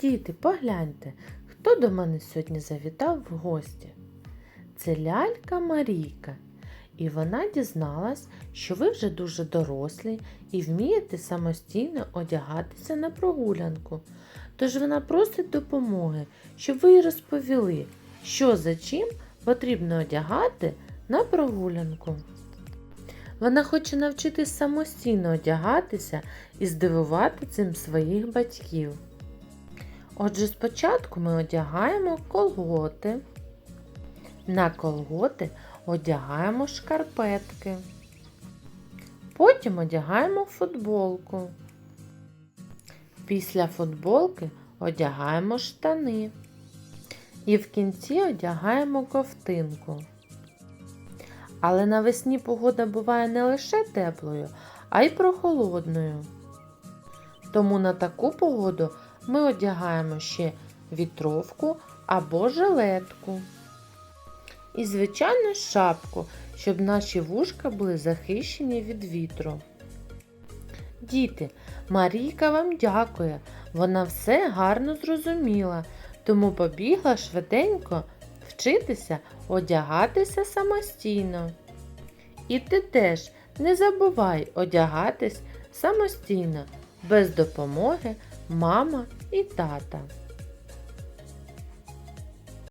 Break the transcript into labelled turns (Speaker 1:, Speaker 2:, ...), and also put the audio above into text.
Speaker 1: Діти, погляньте, хто до мене сьогодні завітав в гості. Це лялька Марійка. І вона дізналась, що ви вже дуже дорослі і вмієте самостійно одягатися на прогулянку. Тож вона просить допомоги, щоб ви їй розповіли, що за чим потрібно одягати на прогулянку. Вона хоче навчитись самостійно одягатися і здивувати цим своїх батьків. Отже, спочатку ми одягаємо колготи. На колготи одягаємо шкарпетки. Потім одягаємо футболку. Після футболки одягаємо штани. І в кінці одягаємо ковтинку. Але навесні погода буває не лише теплою, а й прохолодною. Тому на таку погоду ми одягаємо ще вітровку або жилетку. І, звичайно, шапку, щоб наші вушка були захищені від вітру. Діти, Марійка вам дякує. Вона все гарно зрозуміла, тому побігла швиденько вчитися одягатися самостійно. І ти теж не забувай одягатись самостійно, без допомоги мама і тата.